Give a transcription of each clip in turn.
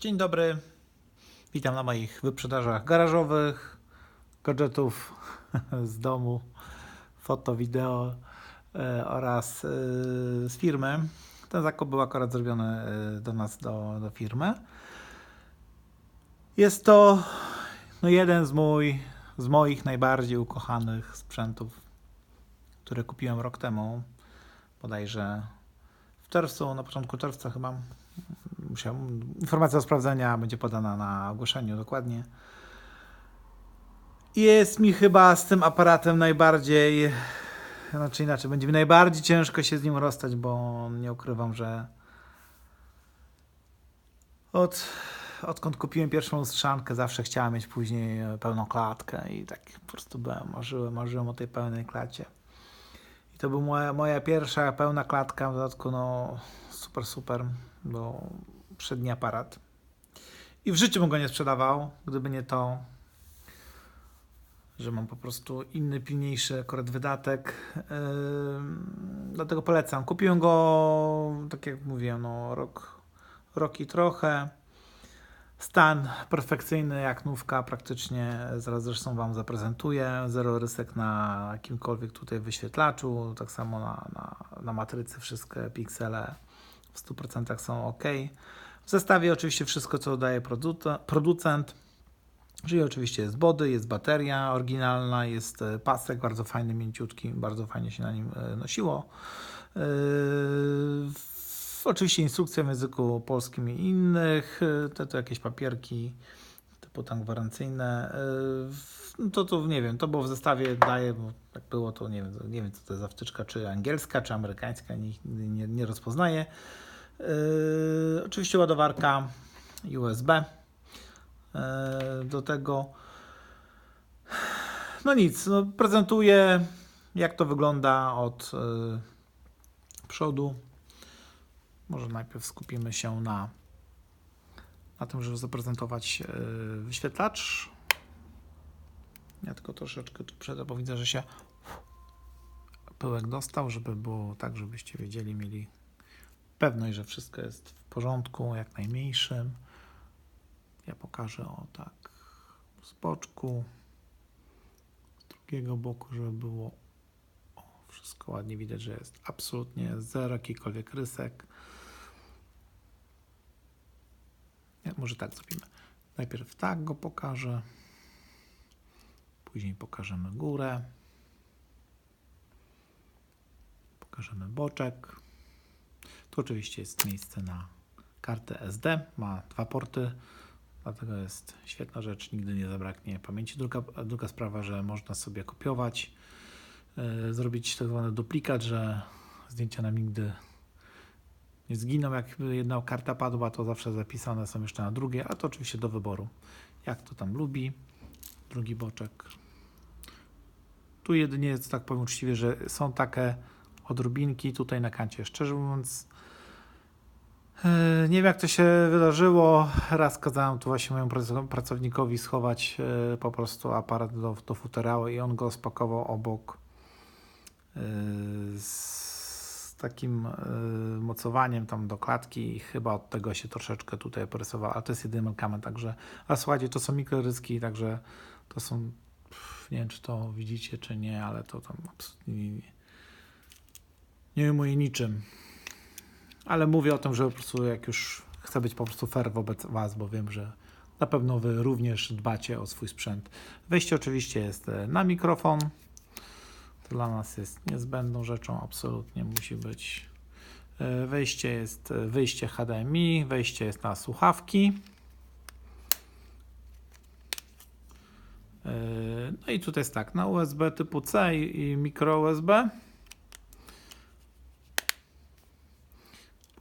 Dzień dobry. Witam na moich wyprzedażach garażowych, gadżetów z domu, foto, wideo e, oraz e, z firmy. Ten zakup był akurat zrobiony e, do nas, do, do firmy. Jest to no, jeden z, mój, z moich najbardziej ukochanych sprzętów, które kupiłem rok temu. Bodajże w czerwcu, na początku czerwca chyba. Musiałem, informacja o sprawdzenia będzie podana na ogłoszeniu dokładnie. Jest mi chyba z tym aparatem najbardziej, znaczy inaczej, będzie mi najbardziej ciężko się z nim rozstać, bo nie ukrywam, że od, odkąd kupiłem pierwszą lustrzankę, zawsze chciałem mieć później pełną klatkę i tak po prostu byłem, marzyłem, marzyłem o tej pełnej klacie. I to była moja, moja pierwsza pełna klatka, w dodatku no super, super, bo przedni aparat. I w życiu bym go nie sprzedawał, gdyby nie to, że mam po prostu inny, pilniejszy akurat wydatek. Yy, dlatego polecam. Kupiłem go, tak jak mówiłem, no, rok, rok i trochę. Stan perfekcyjny, jak nówka praktycznie, zaraz zresztą Wam zaprezentuję. Zero rysek na jakimkolwiek tutaj wyświetlaczu, tak samo na, na, na matrycy wszystkie piksele w 100% są ok. W zestawie oczywiście wszystko, co daje produce- producent, czyli oczywiście jest body, jest bateria oryginalna, jest e, pasek bardzo fajny, mięciutki, bardzo fajnie się na nim e, nosiło. W- Oczywiście instrukcja w języku polskim i innych, yy, to, jakieś papierki typu tam gwarancyjne. No to, to nie wiem, to było w zestawie, daje, bo jak było to nie wiem, nie wiem co to jest za wtyczka, czy angielska, czy amerykańska, nie, nie, nie rozpoznaję. Yy, oczywiście ładowarka USB. Yy, do tego no nic, no prezentuję jak to wygląda od yy, przodu. Może najpierw skupimy się na, na tym, żeby zaprezentować wyświetlacz. Ja tylko troszeczkę tu przejdę, bo widzę, że się pyłek dostał, żeby było tak, żebyście wiedzieli, mieli pewność, że wszystko jest w porządku, jak najmniejszym. Ja pokażę o tak z boczku, z drugiego boku, żeby było o, wszystko ładnie widać, że jest absolutnie zero jakikolwiek rysek. Nie, może tak zrobimy. Najpierw tak go pokażę, później pokażemy górę, pokażemy boczek. Tu oczywiście jest miejsce na kartę SD, ma dwa porty, dlatego jest świetna rzecz, nigdy nie zabraknie pamięci. Druga, druga sprawa, że można sobie kopiować, yy, zrobić tak zwany duplikat, że zdjęcia nam nigdy nie zginą. Jak jedna karta padła, to zawsze zapisane są jeszcze na drugie, a to oczywiście do wyboru. Jak to tam lubi. Drugi boczek. Tu jedynie jest, tak powiem uczciwie, że są takie odrobinki tutaj na kancie. Szczerze mówiąc, e, nie wiem jak to się wydarzyło. Raz kazałem tu właśnie mojemu prac- pracownikowi schować e, po prostu aparat do, do i on go spakował obok e, z takim mocowaniem tam do klatki i chyba od tego się troszeczkę tutaj porysował, ale to jest jedyny mankament, także a słuchajcie, to są mikroryski, także to są nie wiem czy to widzicie czy nie, ale to tam absolutnie nie, nie, ujmuję niczym. Ale mówię o tym, że po prostu jak już chcę być po prostu fair wobec Was, bo wiem, że na pewno Wy również dbacie o swój sprzęt. Wejście oczywiście jest e, na mikrofon. To dla nas jest niezbędną rzeczą, absolutnie musi być. E, Wejście jest e, wyjście HDMI, wejście jest na słuchawki. No i tutaj jest tak, na USB typu C i mikro USB.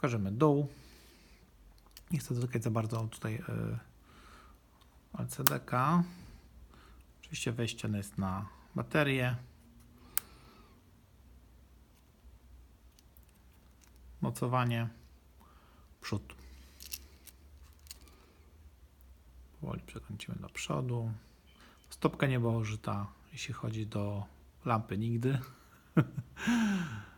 Pokażemy dół. Nie chcę dotykać za bardzo tutaj e, LCD-ka. Oczywiście wejście jest na baterię. Mocowanie. Przód. Powoli przekręcimy do przodu. Stopka nie była użyta, jeśli chodzi do lampy nigdy.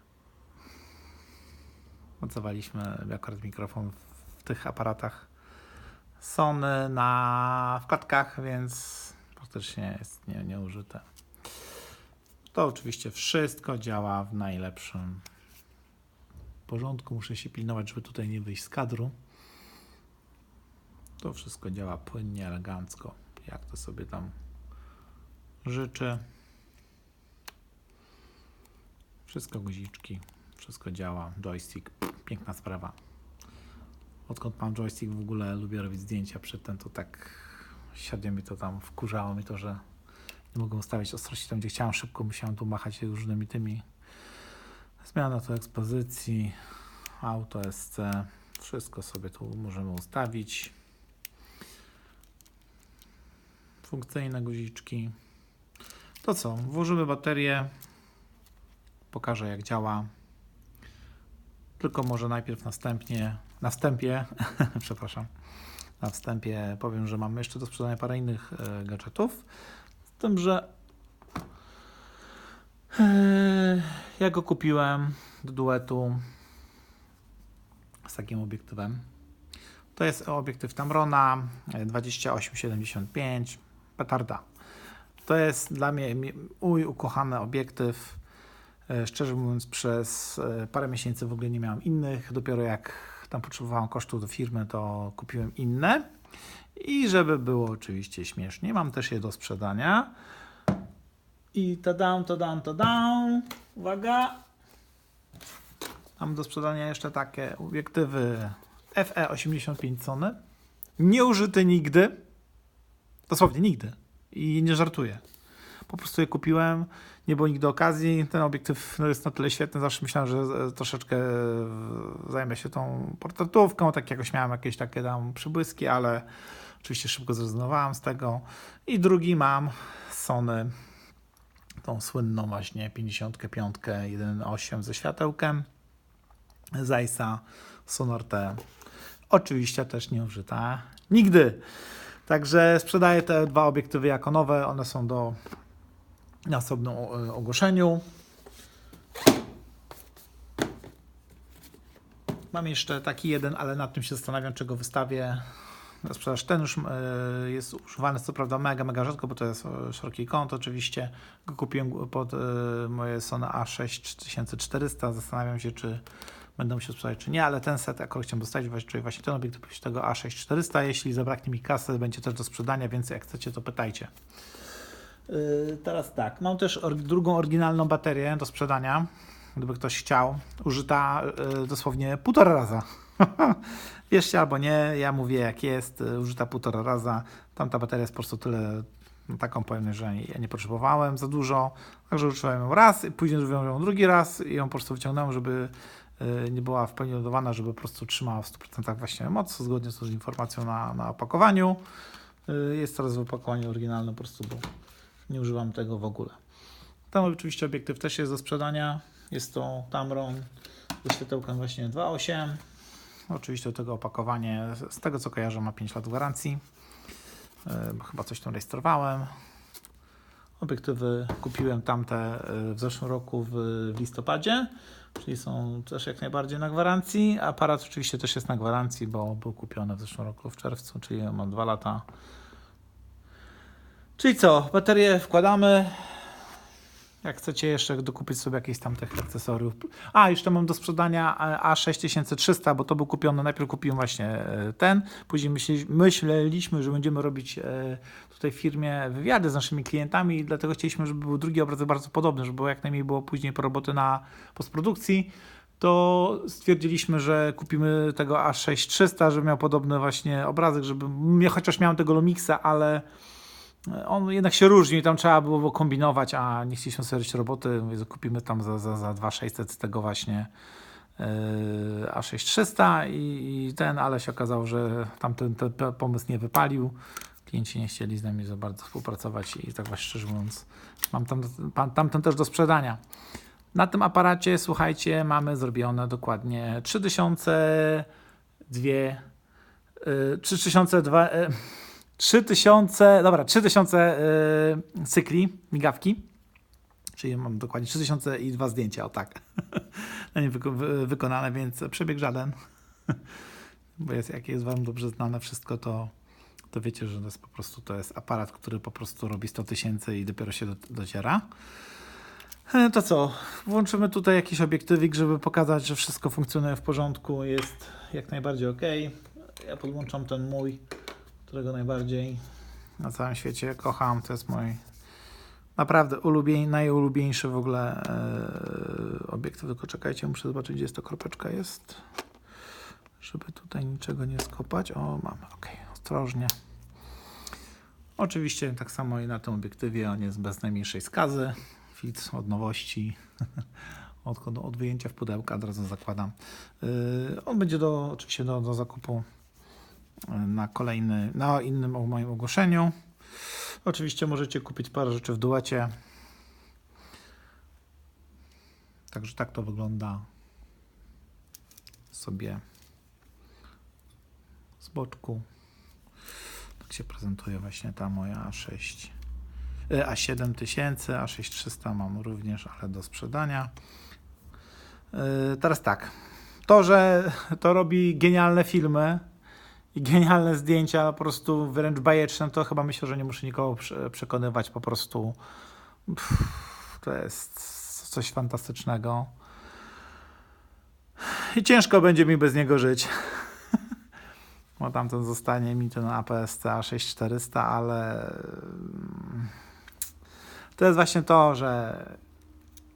Mocowaliśmy akurat mikrofon w tych aparatach Sony na wkładkach, więc praktycznie jest nie, nieużyte. To oczywiście wszystko działa w najlepszym porządku. Muszę się pilnować, żeby tutaj nie wyjść z kadru. To wszystko działa płynnie, elegancko, jak to sobie tam życzę. Wszystko guziczki, wszystko działa. Joystick, piękna sprawa. Odkąd mam joystick w ogóle lubię robić zdjęcia. Przedtem to tak średnio mi to tam wkurzało mi to, że nie mogę ustawić ostrości tam, gdzie chciałem szybko, musiałem tu machać różnymi tymi. Zmiana to ekspozycji, auto SC, wszystko sobie tu możemy ustawić. Funkcyjne guziczki. To co, włożymy baterię, pokażę jak działa. Tylko może najpierw następnie, na wstępie, przepraszam, na wstępie powiem, że mamy jeszcze do sprzedania parę innych e, gadżetów. Z tym, że e, ja go kupiłem do duetu z takim obiektywem. To jest obiektyw Tamrona e, 2875 petarda. To jest dla mnie mój ukochany obiektyw. E, Szczerze mówiąc, przez e, parę miesięcy w ogóle nie miałem innych. Dopiero jak tam potrzebowałem kosztów do firmy, to kupiłem inne. I żeby było oczywiście śmiesznie, mam też je do sprzedania. I to dam, to dam, to dam. Uwaga. Mam do sprzedania jeszcze takie obiektywy FE85 Sony. Nieużyte nigdy. Dosłownie nigdy. I nie żartuję. Po prostu je kupiłem. Nie było nigdy okazji. Ten obiektyw no, jest na tyle świetny. Zawsze myślałem, że e, troszeczkę e, zajmę się tą portretówką. Tak jakoś miałem jakieś takie tam przybłyski, ale oczywiście szybko zrezygnowałem z tego. I drugi mam Sony. Tą słynną właśnie 55 1.8 ze światełkiem. Zeissa Sonor T. Oczywiście też nieużyta. Nigdy. Także sprzedaję te dwa obiektywy jako nowe. One są do na osobnym e, ogłoszeniu. Mam jeszcze taki jeden, ale nad tym się zastanawiam, czy go wystawię na sprzedaż. Ten już e, jest używany, co prawda mega, mega rzadko, bo to jest e, szeroki kąt oczywiście. Go kupiłem pod moje Sony A6 3400. Zastanawiam się, czy będę musiał sprzedać, czy nie, ale ten set akurat chciałem dostać, czyli właśnie ten obiektyw tego A6400. Jeśli zabraknie mi kasy, będzie też do sprzedania, więc jak chcecie, to pytajcie. Yy, teraz tak, mam też drugą oryginalną baterię do sprzedania, gdyby ktoś chciał. Użyta yy, dosłownie półtora raza. Wierzcie albo nie, ja mówię jak jest, yy, użyta półtora raza. Tamta bateria jest po prostu tyle, no, taką powiem, że ja nie potrzebowałem za dużo. Także użyłem ją raz, i później użyłem ją drugi raz i ją po prostu wyciągnąłem, żeby nie była w pełni ładowana, żeby po prostu trzymała w 100% właśnie moc, zgodnie z informacją na, na opakowaniu. Jest teraz w opakowaniu oryginalnym po prostu, bo nie używam tego w ogóle. Tam oczywiście obiektyw też jest do sprzedania. Jest to Tamron ze światełkiem właśnie 2.8. Oczywiście do tego opakowanie, z tego co kojarzę, ma 5 lat gwarancji. Yy, Chyba coś tam rejestrowałem. Obiektywy kupiłem tamte yy, w zeszłym roku w, w listopadzie, czyli są też jak najbardziej na gwarancji. Aparat oczywiście też jest na gwarancji, bo był kupiony w zeszłym roku w czerwcu, czyli ma 2 lata. Czyli co, baterię wkładamy. Jak chcecie jeszcze dokupić sobie jakieś tam tych akcesoriów. A, jeszcze mam do sprzedania e, A6300, bo to był kupiony. Najpierw kupiłem właśnie e, ten. Później myśleliśmy, że będziemy robić e, tutaj w firmie wywiady z naszymi klientami. i Dlatego chcieliśmy, żeby był drugi obrazek bardzo podobny, żeby jak najmniej było później po roboty na postprodukcji. To stwierdziliśmy, że kupimy tego A6300, żeby miał podobny właśnie obrazek, żeby ja chociaż miałem tego Lumixa, ale on jednak się różni i tam trzeba było kombinować, a nie chcieliśmy sobie robić roboty. Mówię, kupimy tam za, za, za 2600 z tego właśnie yy, A6300 i, i ten, ale się okazało, że tamten ten pomysł nie wypalił. Klienci nie chcieli z nami za bardzo współpracować i tak właśnie szczerze mówiąc, mam tam, tamten też do sprzedania. Na tym aparacie, słuchajcie, mamy zrobione dokładnie 3002 yy, 3002 yy, 3000, dobra, 3000 yy, cykli migawki, czyli mam dokładnie 3000 i dwa zdjęcia, o tak, nie wyko- wy- wykonane, więc przebieg żaden. bo jest, jak jest Wam dobrze znane wszystko, to, to wiecie, że to jest po prostu to jest aparat, który po prostu robi 100 tysięcy i dopiero się do, dociera. E, To co? Włączymy tutaj jakiś obiektywik, żeby pokazać, że wszystko funkcjonuje w porządku, jest jak najbardziej ok. Ja podłączam ten mój, którego najbardziej na całym świecie kocham. To jest mój naprawdę ulubień, najulubieńszy w ogóle e, obiektyw. Tylko czekajcie, muszę zobaczyć, gdzie jest to kropeczka jest, żeby tutaj niczego nie skopać. O, mamy, ok, ostrożnie. Oczywiście tak samo i na tym obiektywie on jest bez najmniejszej skazy. Filtr od nowości, od, od, wyjęcia w pudełka, od razu zakładam. Yy, on będzie do, oczywiście do, do zakupu yy, na kolejny, na innym o- moim ogłoszeniu. Oczywiście możecie kupić parę rzeczy w duecie. Także tak to wygląda sobie z boczku. Tak się prezentuje właśnie ta moja A6. e, A7 tysięcy, A6300 mam również, ale do sprzedania. Yy, Teraz tak. To, że to robi genialne filmy i genialne zdjęcia, po prostu wręcz bajeczne, to chyba myślę, że nie muszę nikogo prze- przekonywać. Po prostu pff, to jest coś fantastycznego. I ciężko będzie mi bez niego żyć. Bo tamten zostanie mi ten APS-C A6400, ale mm, to jest właśnie to, że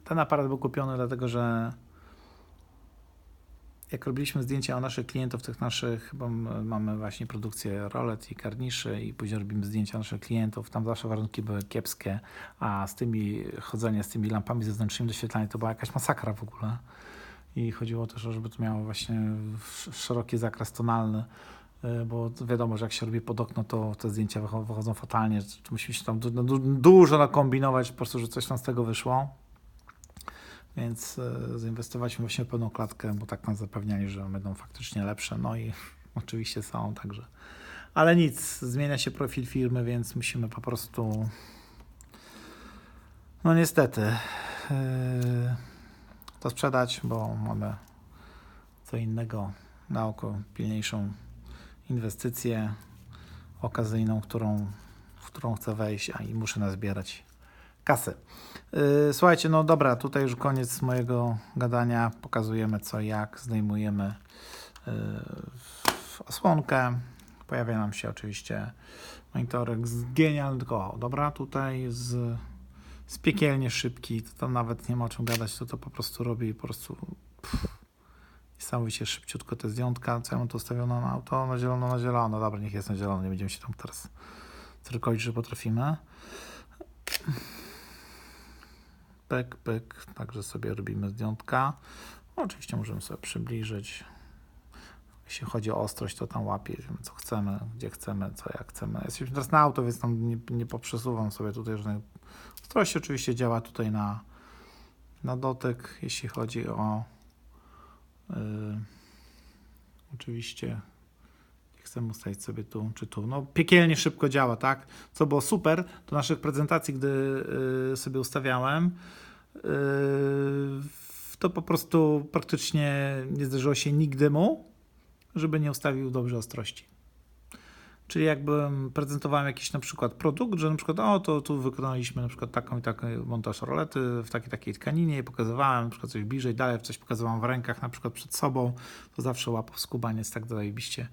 ten aparat był kupiony dlatego, że jak robiliśmy zdjęcia o naszych klientów, tych naszych, bo mamy właśnie produkcję rolet i karniszy i później robimy zdjęcia naszych klientów, tam zawsze warunki były kiepskie, a z tymi, chodzenie z tymi lampami zewnętrznymi doświetlania to była jakaś masakra w ogóle. I chodziło też o, żeby to miało właśnie sz- szeroki zakres tonalny, y, bo wiadomo, że jak się robi pod okno, to te zdjęcia wycho- wychodzą fatalnie. Musimy się tam du- du- dużo nakombinować, po prostu, że coś tam z tego wyszło. Więc e, zainwestowaliśmy właśnie w pełną klatkę, bo tak nas zapewniali, że będą faktycznie lepsze. No i oczywiście są także. Ale nic, zmienia się profil firmy, więc musimy po prostu. No niestety. e, to sprzedać, bo mamy co innego na oko, pilniejszą inwestycję okazyjną, którą, w którą chcę wejść, a i muszę nazbierać kasy. Yy, Słuchajcie, no dobra, tutaj już koniec mojego gadania. Pokazujemy co jak. Zdejmujemy w- osłonkę. Pojawia nam się oczywiście monitorek z genialny, tylko o, dobra, tutaj z, z piekielnie szybki. To tam nawet nie ma o czym gadać, to to po prostu robi po prostu pff, niesamowicie szybciutko te zdjątka. Co ja mam tu na auto? Na zielono, na zielono. Dobra, niech jest na zielono, nie będziemy się tam teraz cyrkolić, że potrafimy. Pyk, pyk, także sobie robimy zdjątka. No, Oczywiście możemy sobie przybliżyć. Jeśli chodzi o ostrość, to tam łapie, wiemy co chcemy, gdzie chcemy, co jak chcemy. Jesteśmy teraz na auto, więc tam nie, nie poprzesuwam sobie tutaj żadnej ostrości. Oczywiście działa tutaj na, na dotyk, jeśli chodzi o yy, oczywiście chcemy ustawić sobie tu czy tu. No piekielnie szybko działa, tak? Co było super, do naszych prezentacji, gdy y, sobie ustawiałem, y, to po prostu praktycznie nie zdarzyło się nigdy mu, żeby nie ustawił dobrze ostrości. Czyli jakbym prezentowałem jakiś na przykład produkt, że na przykład o, to tu wykonaliśmy na przykład taką i taką montaż rolety w takiej takiej tkaninie i pokazywałem na przykład coś bliżej, dalej coś pokazywałem w rękach na przykład przed sobą, to zawsze łapał skubaniec tak zajebiście.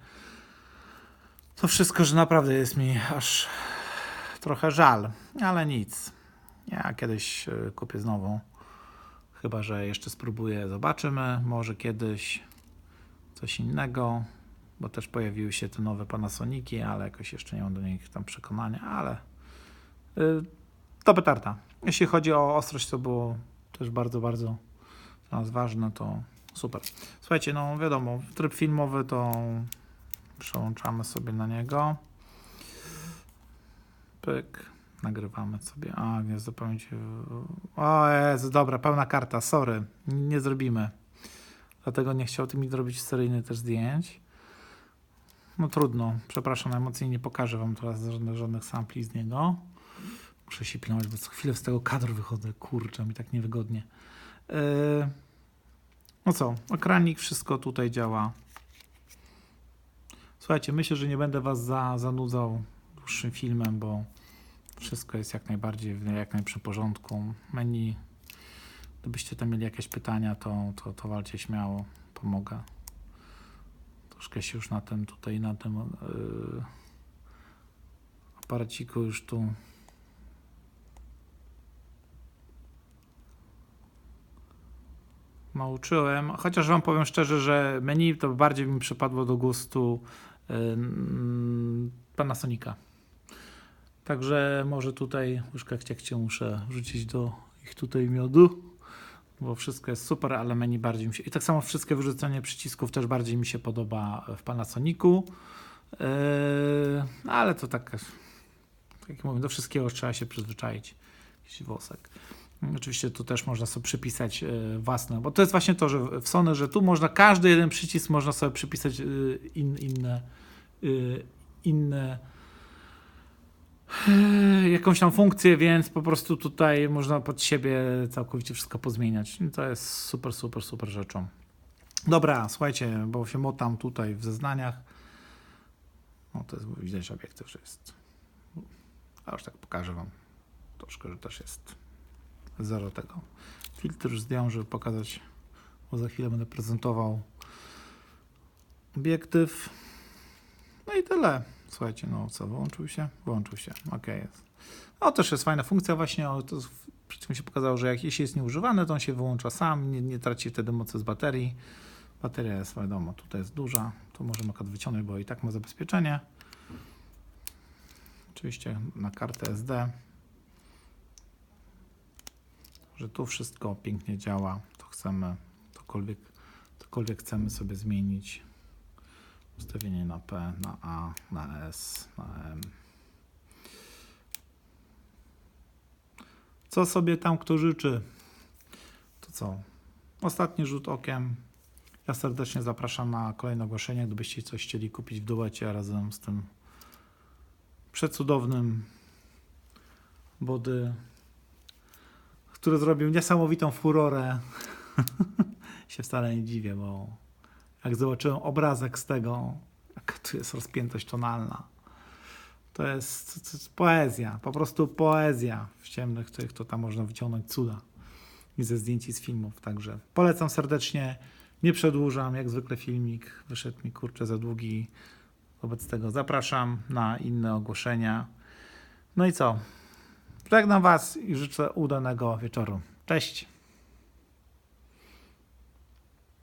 To wszystko, że naprawdę jest mi aż trochę żal, ale nic. Ja kiedyś y, kupię znowu. Chyba, że jeszcze spróbuję, zobaczymy. Może kiedyś coś innego, bo też pojawiły się te nowe Panasoniki, ale jakoś jeszcze nie mam do nich tam przekonania, ale y, to petarda. Jeśli chodzi o ostrość, to było też bardzo, bardzo dla nas ważne, to super. Słuchajcie, no wiadomo, tryb filmowy to Przełączamy sobie na niego. Pyk. Nagrywamy sobie. A, nie zapomnieć. O Jezu, dobra, pełna karta, sorry. Nie zrobimy. Dlatego nie chciał mi zrobić seryjny też zdjęć. No trudno. Przepraszam, najmocniej nie pokażę wam teraz żadnych, żadnych sampli z niego. Muszę się pilnować, bo co chwilę z tego kadru wychodzę. Kurczę, mi tak niewygodnie. Yy, no co, ekranik, wszystko tutaj działa Słuchajcie, myślę, że nie będę Was za, zanudzał dłuższym filmem, bo wszystko jest jak najbardziej jak najlepszym porządku. Menu, gdybyście tam mieli jakieś pytania, to, to, to walcie śmiało, pomogę. Troszkę się już na tym tutaj, na tym yy, aparaciku już tu nauczyłem, chociaż wam powiem szczerze, że menu to bardziej mi przypadło do gustu Panasonica. Także może tutaj łyżkę ciekcie muszę wrzucić do ich tutaj miodu, bo wszystko jest super, ale menu bardziej mi się... I tak samo wszystkie wyrzucenie przycisków też bardziej mi się podoba w Panasonicu. Yy, ale to tak, tak jak mówię, do wszystkiego trzeba się przyzwyczaić. Jakiś włosek. Oczywiście tu też można sobie przypisać e, własne, bo to jest właśnie to, że w Sony, że tu można każdy jeden przycisk można sobie przypisać e, in, inne, e, inne jakąś tam funkcję, więc po prostu tutaj można pod siebie całkowicie wszystko pozmieniać. To jest super, super, super rzeczą. Dobra, słuchajcie, bo się motam tutaj w zeznaniach. No to jest widać obiektyw, że jest. A już tak pokażę wam troszkę, że też jest zero tego. Filtr już zdjąłem, żeby pokazać, bo za chwilę będę prezentował obiektyw. No i tyle. Słuchajcie, no co, wyłączył się? Wyłączył się, ok jest. No też jest fajna funkcja właśnie, o, to przy się pokazało, że jak jeśli jest nieużywany, to on się wyłącza sam, nie, nie traci wtedy mocy z baterii. Bateria jest wiadomo, tutaj jest duża, tu możemy akurat wyciągnąć, bo i tak ma zabezpieczenie. Oczywiście na kartę SD że tu wszystko pięknie działa, to chcemy, cokolwiek, cokolwiek chcemy sobie zmienić. Ustawienie na P, na A, na S, na M. Co sobie tam kto życzy? To co? Ostatni rzut okiem. Ja serdecznie zapraszam na kolejne ogłoszenie, gdybyście coś chcieli kupić w duecie razem z tym przecudownym body który zrobił niesamowitą furorę. się wcale nie dziwię, bo jak zobaczyłem obrazek z tego, jaka tu jest rozpiętość tonalna, to jest, to jest poezja, po prostu poezja w ciemnych tych, to tam można wyciągnąć cuda i ze zdjęć i z filmów, także polecam serdecznie, nie przedłużam, jak zwykle filmik wyszedł mi kurczę za długi, wobec tego zapraszam na inne ogłoszenia. No i co? Żegnam Was i życzę udanego wieczoru. Cześć!